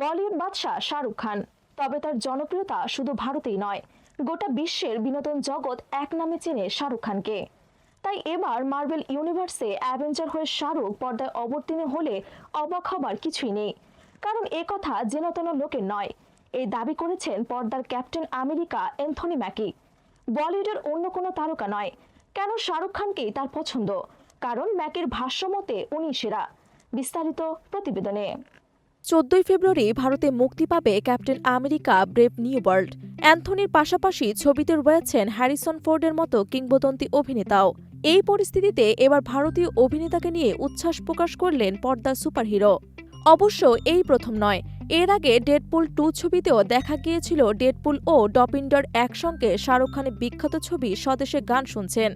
বলিউড বাদশাহ শাহরুখ খান। তবে তার জনপ্রিয়তা শুধু ভারতেই নয়, গোটা বিশ্বের বিনোদন জগৎ এক নামে চেনে শাহরুখ খানকে। তাই এবার মার্বেল ইউনিভার্সে অ্যাভেঞ্জার হয়ে শাহরুখ পর্দায় অবতীর্ণ হলে অবাক হবার কিছুই নেই। কারণ এ কথা যেন লোকের নয়। এই দাবি করেছেন পর্দার ক্যাপ্টেন আমেরিকা অ্যান্থনি ম্যাকি। বলিউডের অন্য কোনো তারকা নয়। কেন শাহরুখ খানকেই তার পছন্দ? কারণ ম্যাকের ভাষ্যমতে উনি সেরা। বিস্তারিত প্রতিবেদনে। চোদ্দই ফেব্রুয়ারি ভারতে মুক্তি পাবে Captain America Brave New World অ্যান্থনির পাশাপাশি ছবিতে রয়েছেন হ্যারিসন ফোর্ডের মতো কিংবদন্তি অভিনেতাও। এই পরিস্থিতিতে এবার ভারতীয় অভিনেতাকে নিয়ে উচ্ছ্বাস প্রকাশ করলেন পর্দার সুপারহিরো। অবশ্য এই প্রথম নয়, এর আগে ডেডপুল টু ছবিতেও দেখা গিয়েছিল ডেডপুল ও ডপিন্ডার একসঙ্গে শাহরুখ খানের বিখ্যাত ছবি স্বদেশে গান শুনছেন।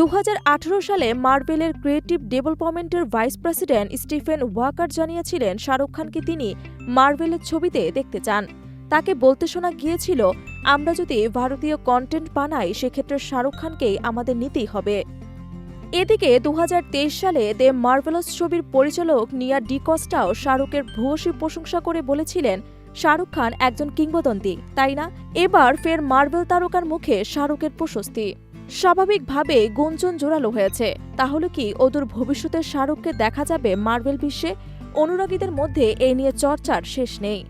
দু হাজার আঠারো সালে মার্বেলের ক্রিয়েটিভ ডেভেলপমেন্টের ভাইস প্রেসিডেন্ট স্টিফেন ওয়াকার জানিয়েছিলেন, শাহরুখ খানকে তিনি মার্বেলের ছবিতে দেখতে চান। তাকে বলতে শোনা গিয়েছিল, আমরা যদি ভারতীয় কন্টেন্ট বানাই, সেক্ষেত্রে শাহরুখ খানকেই আমাদের নিতেই হবে। এদিকে দু হাজার তেইশ সালে দ্য মার্ভেলাস ছবির পরিচালক নিয়া ডিকস্টাও শাহরুখের ভূয়সী প্রশংসা করে বলেছিলেন, শাহরুখ খান একজন কিংবদন্তি, তাই না? এবার ফের মার্বেল তারকার মুখে শাহরুখের প্রশস্তি। স্বাভাবিকভাবে গুঞ্জন জোরালো হয়েছে। তাহলে কি অদূর ভবিষ্যতে শাহরুখকে দেখা যাবে মার্বেল বিশ্বে? অনুরাগীদের মধ্যে এই নিয়ে চর্চার শেষ নেই।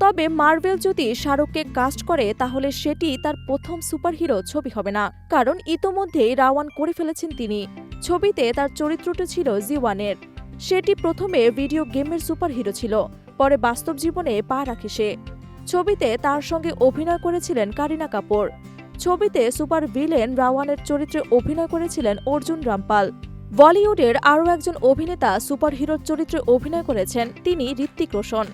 তবে মার্বেল যদি শাহরুখকে কাস্ট করে, তাহলে সেটি তার প্রথম সুপারহিরো ছবি হবে না। কারণ ইতোমধ্যেই রাওয়ান করে ফেলেছেন তিনি। ছবিতে তার চরিত্রটি ছিল জিওয়ানের। সেটি প্রথমে ভিডিও গেমের সুপারহিরো ছিল, পরে বাস্তব জীবনে পা রাখে সে। ছবিতে তার সঙ্গে অভিনয় করেছিলেন কারিনা কাপুর। ছবিতে সুপার ভিলেন রাওয়ানের চরিত্রে অভিনয় করেছিলেন অর্জুন রামপাল। বলিউডের আরও একজন অভিনেতা সুপার হিরোর চরিত্রে অভিনয় করেছেন তিনি ঋত্বিক রোশন।